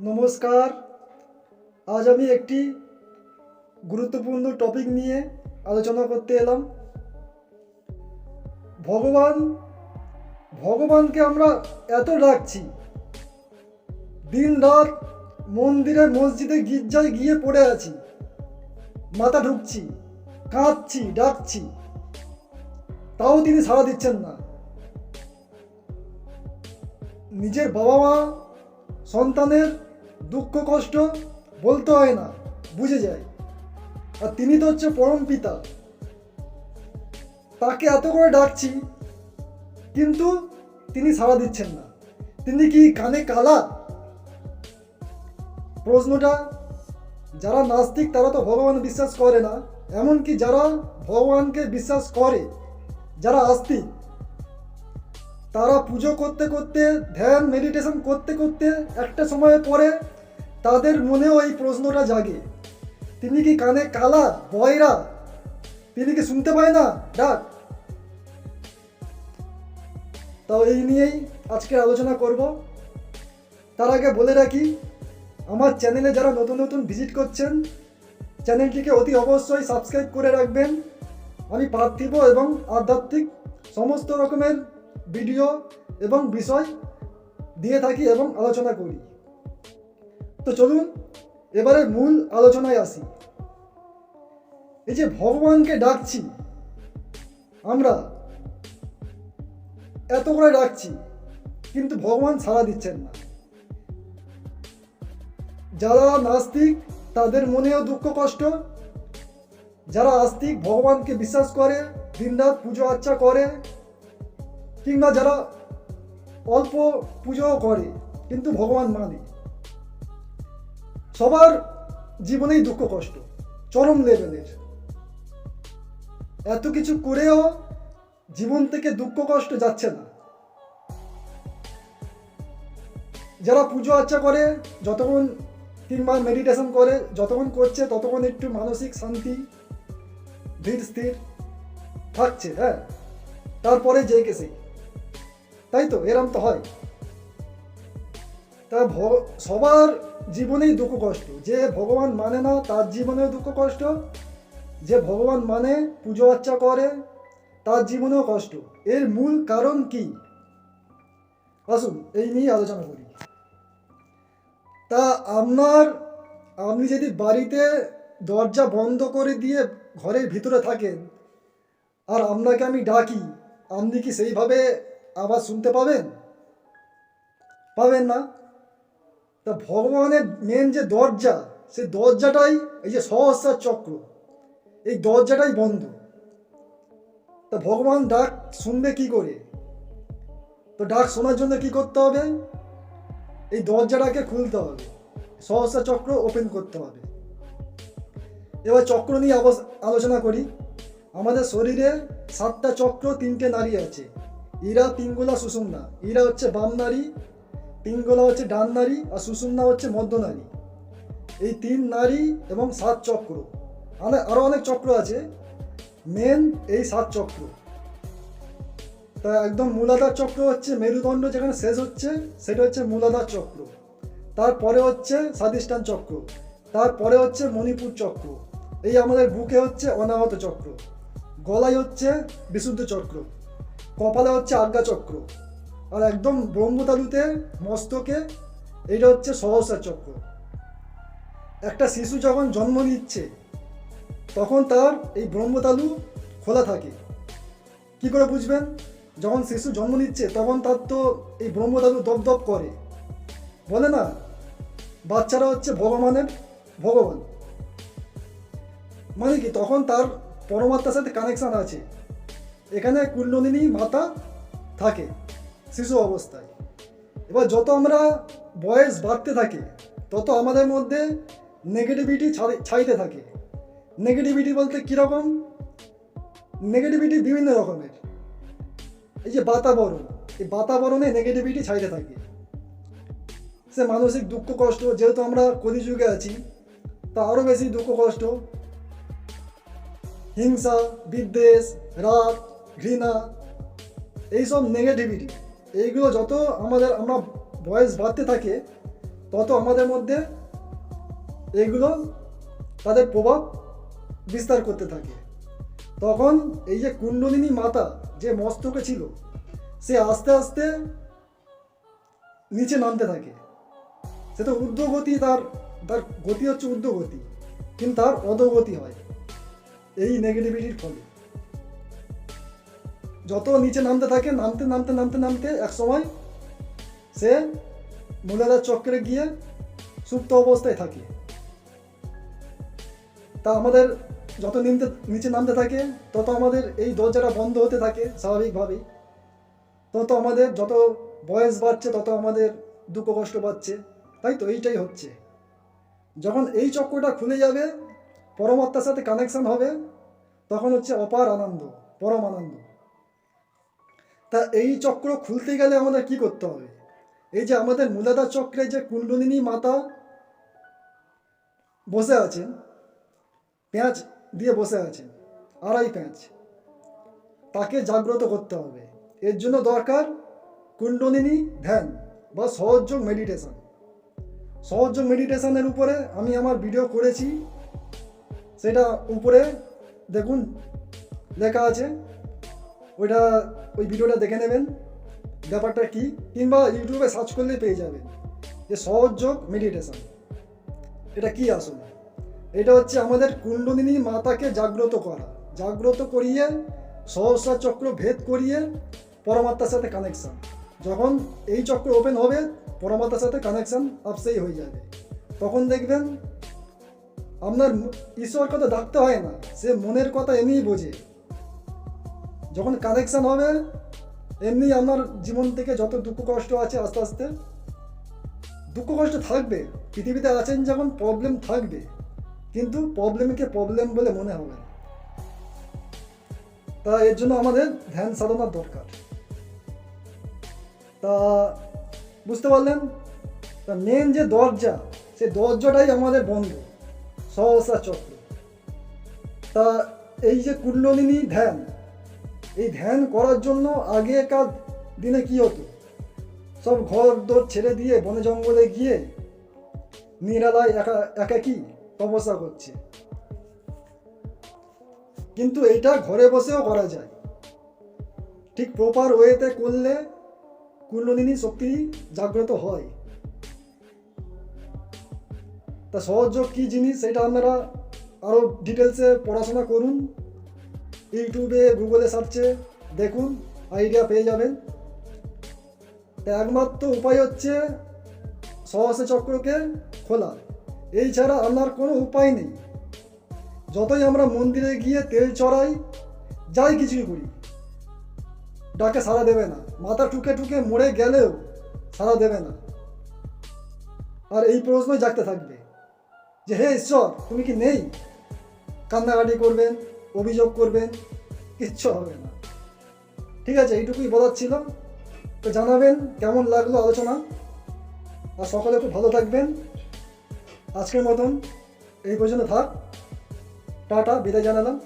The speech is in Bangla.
নমস্কার। আজ আমি একটি গুরুত্বপূর্ণ টপিক নিয়ে আলোচনা করতে এলাম। ভগবান, ভগবানকে আমরা এত ডাকছি। দিন রাত মন্দিরে মসজিদে গির্জায় গিয়ে পড়ে আছি। মাথা ঢুকছি, কাঁদছি, ডাকছি। তাও তিনি সাড়া দিচ্ছেন না। নিজের বাবা মা সন্তানের দুঃখ, কষ্ট বলতে হয় না, বুঝে যায়। আর তিনি তো হচ্ছে পরম পিতা। তাকে এত করে ডাকছি, কিন্তু তিনি সাড়া দিচ্ছেন না। তিনি কি কানে কালা? প্রশ্নটা, যারা নাস্তিক তারা তো ভগবান বিশ্বাস করে না, এমনকি যারা ভগবানকে বিশ্বাস করে, যারা আস্তিক তারা পুজো করতে করতে, ধ্যান মেডিটেশন করতে করতে একটা সময় পরে তাদের মনেও এই প্রশ্নটা জাগে। তিনি কি কানে কালা, বয়রা? তিনি কি শুনতে পায় না? ডাক। তো এই নিয়েই আজকে আলোচনা করব। তার আগে বলে রাখি, আমার চ্যানেলে যারা নতুন নতুন ভিজিট করছেন, চ্যানেলটিকে অতি অবশ্যই সাবস্ক্রাইব করে রাখবেন। আমি পার্থিব এবং আধ্যাত্মিক সমস্ত রকমের ভিডিও এবং বিষয় দিয়ে থাকি এবং আলোচনা করি। তো চলুন, এবারে মূল আলোচনায় আসি। এই যে ভগবানকে ডাকছি, আমরা এত করে ডাকছি, কিন্তু ভগবান সাড়া দিচ্ছেন না। যারা নাস্তিক, তাদের মনেও দুঃখ, কষ্ট। যারা আস্তিক, ভগবানকে বিশ্বাস করে, দিনরাত পুজো আর্চা করে কিংবা যারা অল্প পুজোও করে, কিন্তু ভগবান মানে। সবার জীবনেই দুঃখ কষ্ট, চরম লেভেলের। এত কিছু করেও জীবন থেকে দুঃখ কষ্ট যাচ্ছে না। যারা পুজো আর্চা করে, যতক্ষণ কিংবা মেডিটেশন করে, যতক্ষণ করছে, ততক্ষণ একটু মানসিক শান্তি, ধীর স্থির থাকছে হ্যাঁ? তারপরে যে কে সেই তাই তো এরম তো হয়। তা সবার জীবনেই দুঃখ কষ্ট। যে ভগবান মানে না, তার জীবনেও দুঃখ কষ্ট। যে ভগবান মানে পুজো আর্চা করে, তার জীবনেও কষ্ট। এর মূল কারণ কি? আসুন, এই নিয়ে আলোচনা করি। তা আপনার, আপনি যদি বাড়িতে দরজা বন্ধ করে দিয়ে ঘরের ভিতরে থাকেন, আর আপনাকে আমি ডাকি, আপনি কি সেইভাবে আবার শুনতে পাবেন? পাবেন না? তা ভগবানের মেন যে দরজা, সেই দরজাটাই এই যে সহস্রার চক্র, এই দরজাটাই বন্ধ। তা ভগবান ডাক শুনবে কি করে? তো ডাক শোনার জন্য কি করতে হবে? এই দরজাটাকে খুলতে হবে, সহস্রা চক্র ওপেন করতে হবে। এবার চক্র নিয়ে আলোচনা করি। আমাদের শরীরে সাতটা চক্র, তিনটে নারী আছে। ইরা পিঙ্গলা সুষুম্না ইরা হচ্ছে বাম নারী পিঙ্গলা হচ্ছে ডান নারী, আর সুষুম্না হচ্ছে মধ্য নারী। এই তিন নারী এবং সাত চক্র। আরও অনেক চক্র আছে। মেন এই সাত চক্র। তা একদম মূলাধার চক্র হচ্ছে মেরুদণ্ড যেখানে শেষ হচ্ছে, সেটা হচ্ছে মূলাধার চক্র। তারপরে হচ্ছে স্বাদিষ্ঠান চক্র। তারপরে হচ্ছে মণিপুর চক্র। এই আমাদের বুকে হচ্ছে অনাহত চক্র। গলায় হচ্ছে বিশুদ্ধ চক্র। কপালে হচ্ছে আজ্ঞা চক্র। আর একদম ব্রহ্মতালুতে মস্তকে এটা হচ্ছে সহস্রার চক্র। একটা শিশু যখন জন্ম নিচ্ছে, তখন তার এই ব্রহ্মতালু খোলা থাকে। কি করে বুঝবেন? যখন শিশু জন্ম নিচ্ছে, তখন তার তো এই ব্রহ্মতালু দপদপ করে। বলে না? বাচ্চারা হচ্ছে ভগবানের ভগবান। মানে কি? তখন তার পরমাত্মার সাথে কানেকশান আছে। এখানে কুণ্ডলিনী মাতা থাকে, শিশু অবস্থায়। এবার যত আমরা বয়স বাড়তে থাকে, তত আমাদের মধ্যে নেগেটিভিটি ছাইতে থাকে। নেগেটিভিটি বলতে কীরকম নেগেটিভিটি বিভিন্ন রকমের। এই যে বাতাবরণ, এই বাতাবরণে নেগেটিভিটি ছাইতে থাকে। সে মানসিক দুঃখ, কষ্ট, যেহেতু আমরা কলিযুগে আছি, তা আরও বেশি দুঃখ, কষ্ট। হিংসা, বিদ্বেষ, রাগ ঘৃণা, এইসব নেগেটিভিটি এইগুলো যত আমাদের, আমরা বয়স বাড়তে থাকে, তত আমাদের মধ্যে এগুলো তাদের প্রভাব বিস্তার করতে থাকে। তখন এই যে কুণ্ডলিনী মাতা যে মস্তকে ছিল, সে আস্তে আস্তে নিচে নামতে থাকে। সে তো ঊর্ধ্বগতি, তার তার গতি হচ্ছে ঊর্ধ্বগতি, কিন্তু তার অধোগতি হয়, এই নেগেটিভিটির ফলে। যত নিচে নামতে থাকে, নামতে নামতে নামতে নামতে এক সময় সে মূলাধার চক্রে গিয়ে সুপ্ত অবস্থায় থাকে। তা আমাদের যত নিমতে, নিচে নামতে থাকে, তত আমাদের এই দরজাটা বন্ধ হতে থাকে স্বাভাবিকভাবেই। তত আমাদের যত বয়স বাড়ছে, তত আমাদের দুঃখ কষ্ট বাড়ছে। তাই তো এইটাই হচ্ছে। যখন এই চক্রটা খুলে যাবে, পরমাত্মার সাথে কানেকশন হবে, তখন হচ্ছে অপার আনন্দ, পরম আনন্দ। তা এই চক্র খুলতে গেলে আমাদের কি করতে হবে? এই যে আমাদের মূলাধার চক্রে যে কুণ্ডলিনী মাতা বসে আছেন, পেঁয়াজ দিয়ে বসে আছেন, আড়াই পেঁয়াজ, তাকে জাগ্রত করতে হবে। এর জন্য দরকার কুণ্ডলিনী ধ্যান বা সহযোগ মেডিটেশন। সহযোগ মেডিটেশনের উপরে আমি আমার ভিডিও করেছি, সেটা উপরে দেখুন, লেখা আছে। ওইটা, ওই ভিডিওটা দেখে নেবেন। ব্যাপারটা কি? কিংবা ইউটিউবে সার্চ করলেই পেয়ে যাবেন। যে সহযোগ মেডিটেশন এটা কি আসলে? এটা হচ্ছে আমাদের কুণ্ডলিনী মাতাকে জাগ্রত করা। জাগ্রত করিয়ে সহস্রা চক্র ভেদ করিয়ে পরমাত্মার সাথে কানেকশান যখন এই চক্র ওপেন হবে, পরমাত্মার সাথে কানেকশন আপসেই হয়ে যাবে। তখন দেখবেন, আপনার ঈশ্বর কথা ডাকতে হয় না। সে মনের কথা এমনিই বোঝে। যখন কানেকশন হবে, এমনি আপনার জীবন থেকে যত দুঃখ কষ্ট আছে আস্তে আস্তে, দুঃখ কষ্ট থাকবে। পৃথিবীতে আছেন যখন প্রবলেম থাকবে। কিন্তু প্রবলেমকে প্রবলেম বলে মনে হবে তা এর জন্য আমাদের ধ্যান সাধনার দরকার। তা বুঝতে পারলেন? তা মেন যে দরজা সেই দরজাটাই আমাদের বন্ধ। সহসা চক্র। তা এই যে কুণ্ডলিনী ধ্যান এই ধ্যান করার জন্য আগেকার দিনে কি হতো? সব ঘর দোর ছেড়ে দিয়ে বনে জঙ্গলে গিয়ে নিরালায় একা, একাকি তপস্যা করছে। কিন্তু এটা ঘরে বসেও করা যায়। ঠিক প্রপার ওয়েতে করলে কুণ্ডলিনী শক্তি জাগ্রত হয়। তা সহযোগ কী জিনিস, সেটা আপনারা আরও ডিটেলসে পড়াশোনা করুন। ইউটিউবে, গুগলে সার্চে দেখুন আইডিয়া পেয়ে যাবেন। একমাত্র উপায় হচ্ছে সহসা চক্রকে খোলা। এই ছাড়া আপনার কোনো উপায় নেই। যতই আমরা মন্দিরে গিয়ে তেল চড়াই, যাই কিছুই করি, ডাকে সাড়া দেবে না। মাথা টুকে টুকে মরে গেলেও সাড়া দেবে না। আর এই প্রশ্নই জাগতে থাকবে যে, হে ঈশ্বর, তুমি কি নেই? কান্নাকাটি করবেন। অভিযোগ করবেন, কিচ্ছু হবে না। ঠিক আছে, এইটুকুই বলার ছিল। তো জানাবেন কেমন লাগল আলোচনা। আর সকলে খুব ভালো থাকবেন। আজকের মতন এই পর্যন্ত থাক। টাটা, বিদায় জানালাম।